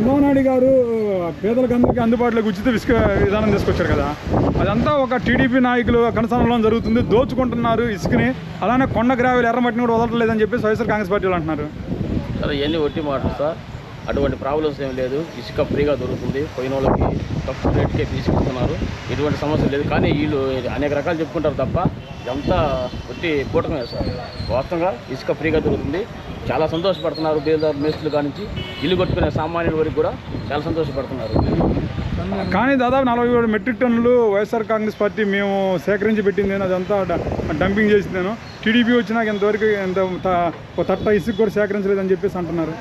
చంద్రబాబు గారు పేదలకు అందరికీ అందుబాటులోకి ఉచిత ఇసుక విధానం తీసుకొచ్చారు కదా. అదంతా ఒక టీడీపీ నాయకులు కనసంలో జరుగుతుంది. దోచుకుంటున్నారు ఇసుకని. అలానే కొండ గ్రావెలు ఎర్రమట్టిని కూడా వదలట్లేదని చెప్పి వైఎస్ఆర్ కాంగ్రెస్ పార్టీలు అంటున్నారు. సార్ ఇవన్నీ ఒట్టి మాటలు సార్. అటువంటి ప్రాబ్లమ్స్ ఏం లేదు. ఇసుక ఫ్రీగా దొరుకుతుంది. పోయిన వాళ్ళకి తక్కువ రేట్కే తీసుకుంటున్నారు ఎటువంటి సమస్య లేదు. కానీ వీళ్ళు అనేక రకాలు చెప్పుకుంటారు తప్ప ఇదంతా ఒట్టి కూటమే సార్ వాస్తవంగా ఇసుక ఫ్రీగా దొరుకుతుంది. చాలా సంతోషపడుతున్నారు బేదారు మేస్తులు కానించి. ఇల్లు కొట్టుకునే సామాన్యుల వరకు కూడా చాలా సంతోషపడుతున్నారు. కానీ దాదాపు నలభై ఏడు మెట్రిక్ టన్నులు వైఎస్ఆర్ కాంగ్రెస్ పార్టీ మేము సేకరించి పెట్టింది. అదంతా డంపింగ్ చేసిందేను టీడీపీ వచ్చినాక ఎంతవరకు ఎంత తట్ట ఇసుక కూడా సేకరించలేదని చెప్పేసి అంటున్నారు.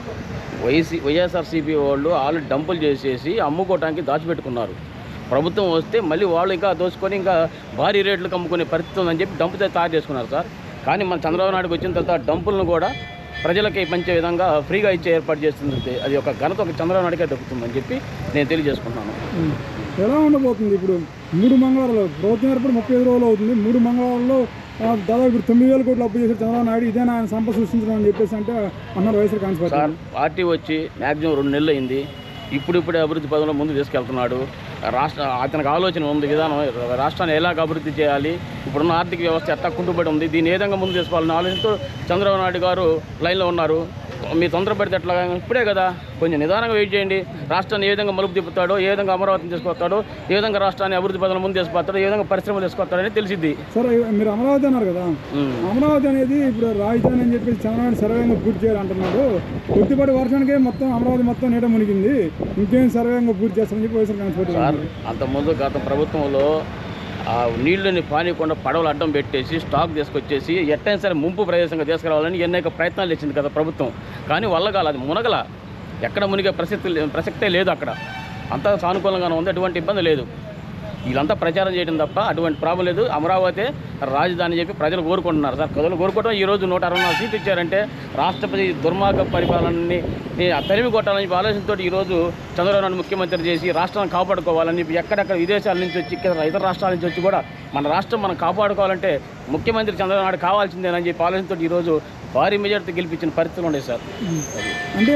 వైసీ వైఎస్ఆర్సీపీ వాళ్ళు ఆల్రెడీ డంపులు చేసేసి అమ్ముకోవడానికి దాచిపెట్టుకున్నారు. ప్రభుత్వం వస్తే మళ్ళీ వాళ్ళు ఇంకా దోచుకొని ఇంకా భారీ రేట్లకు అమ్ముకునే పరిస్థితి ఉందని చెప్పి డంపు తయారు చేసుకున్నారు సార్. కానీ మన చంద్రబాబు నాయుడుకి వచ్చిన తర్వాత డంపులను కూడా ప్రజలకి పంచే విధంగా ఫ్రీగా ఇచ్చే ఏర్పాటు చేస్తుంది అది ఒక ఘనత ఒక చంద్రబాబు నాయుడుకే దక్కుతుందని చెప్పి నేను తెలియజేసుకుంటున్నాను. ఉం. ఎలా ఉండబోతుంది ఇప్పుడు? మూడు మంగళవారాలు ప్రభుత్వం ఏర్పడి ముప్పై ఐదు రోజులు అవుతుంది. మూడు మంగళవారాల్లో దాదాపు ఇప్పుడు తొమ్మిది వేల కోట్లు అప్పు చేశారు చంద్రబాబు నాయుడు. ఇదేనా ఆయన సంపద సృష్టించడం అని చెప్పేసి అంటే అన్నారు వైఎస్ఆర్ కాంగ్రెస్ పార్టీ. వచ్చి మ్యాక్సిమం రెండు నెలలు అయింది. ఇప్పుడు ఇప్పుడే అభివృద్ధి పదంలో ముందు తీసుకెళ్తున్నాడు. రాష్ట్ర అతనికి ఆలోచన ఉంది విధానం. రాష్ట్రాన్ని ఎలాగ అభివృద్ధి చేయాలి? ఇప్పుడున్న ఆర్థిక వ్యవస్థ ఎట్టా కుంటుపడి ఉంది? దీన్ని ఏ విధంగా ముందు తీసుకోవాలని ఆలోచనతో చంద్రబాబు నాయుడు గారు లైన్లో ఉన్నారు. మీ తొందరపడితే ఎట్లా ఇప్పుడే కదా. కొంచెం నిదానంగా వెయిట్ చేయండి. రాష్ట్రాన్ని ఏ విధంగా మలుపు తిప్పుతాడో ఏ విధంగా అమరావతిని తీసుకొస్తాడో ఏ విధంగా రాష్ట్రాన్ని అభివృద్ధి పదంలో ముందు తీసుకొస్తాడో ఏ విధంగా పరిశ్రమలు తీసుకొస్తాడని తెలిసిద్ది. సరే మీరు అమరావతి అన్నారు కదా. అమరావతి అనేది ఇప్పుడు రాజధాని అని చెప్పేసి చంద్రబాబు సర్వేంగా పూర్తి చేయాలంటున్నాడు కొద్దిపాటి వర్షానికే మొత్తం అమరావతి మొత్తం నీట మునిగింది. ఇంకేం సర్వేంగా పూర్తి చేస్తారని చెప్పి వైఎస్ఆర్ అంతకుముందు గత ప్రభుత్వంలో ఆ నీళ్ళని పానీయకుండా పడవలు అడ్డం పెట్టేసి స్టాక్ తీసుకొచ్చేసి ఎట్టైనా సరే ముంపు ప్రదేశంగా తీసుకురావాలని అనేక ప్రయత్నాలు చేసింది కదా ప్రభుత్వం. కానీ వల్లగాల అది మునగల. ఎక్కడ మునిగే ప్రసక్తి లే- ప్రసక్తే లేదు అక్కడ. అంతా సానుకూలంగానే ఉంది ఎటువంటి ఇబ్బంది లేదు. వీళ్ళంతా ప్రచారం చేయడం తప్ప అటువంటి ప్రాబ్లం లేదు. అమరావతి రాజధాని చెప్పి ప్రజలు కోరుకుంటున్నారు. సార్ ప్రజలు కోరుకోవడం ఈ రోజు నూట అరవై నాలుగు సీట్లు ఇచ్చారంటే రాష్ట్రపతి దుర్మార్గ పరిపాలనని తరిమి కొట్టాలని చెప్పి ఆలోచనతో ఈరోజు చంద్రబాబు నాయుడు ముఖ్యమంత్రి చేసి రాష్ట్రాన్ని కాపాడుకోవాలని ఎక్కడెక్కడ విదేశాల నుంచి వచ్చి ఇతర రాష్ట్రాల నుంచి వచ్చి కూడా మన రాష్ట్రం మనం కాపాడుకోవాలంటే ముఖ్యమంత్రి చంద్రబాబు నాయుడు కావాల్సిందేనని చెప్పి ఆలోచనతో ఈరోజు భారీ మెజార్టీ గెలిపించిన పరిస్థితులు ఉన్నాయి సార్. అంటే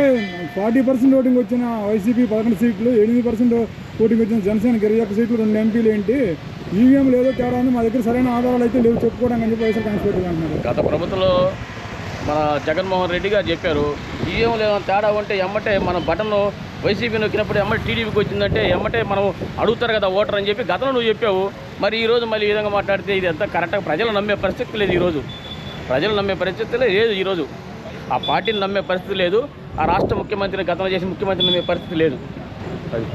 ఫార్టీ పర్సెంట్ ఓటింగ్ వచ్చిన వైసీపీ పదకొండు సీట్లు ఎనిమిది పర్సెంట్ పోటీ పెట్టిన జనసేన ఇరవై ఒక్క సీట్లు రెండు ఎంపీలు ఏంటి? ఈవీఎం లేదో తేడా అని మా దగ్గర సరైన ఆధారాలు అయితే లేవు చెప్పుకోవడానికి అని చెప్పి వైఎస్ఆర్ కాంగ్రెస్ పార్టీ అంటున్నారు. గత ప్రభుత్వంలో మన జగన్మోహన్ రెడ్డి గారు చెప్పారు ఈఎం లేదా తేడా ఉంటే ఎమ్మటే మన బటన్ వైసీపీ నొక్కినప్పుడు ఎమ్మటే టీడీపీకి వచ్చిందంటే ఎమ్మటే మనం అడుగుతారు కదా ఓటర్ అని చెప్పి గతంలో నువ్వు చెప్పావు. మరి ఈరోజు మళ్ళీ ఈ విధంగా మాట్లాడితే ఇది అంతా కరెక్ట్గా ప్రజలు నమ్మే పరిస్థితి లేదు ఈరోజు ప్రజలు నమ్మే పరిస్థితి లేదు ఈరోజు ఆ పార్టీని నమ్మే పరిస్థితి లేదు ఆ రాష్ట్ర ముఖ్యమంత్రిని గతంలో చేసిన ముఖ్యమంత్రిని నమ్మే పరిస్థితి లేదు. అది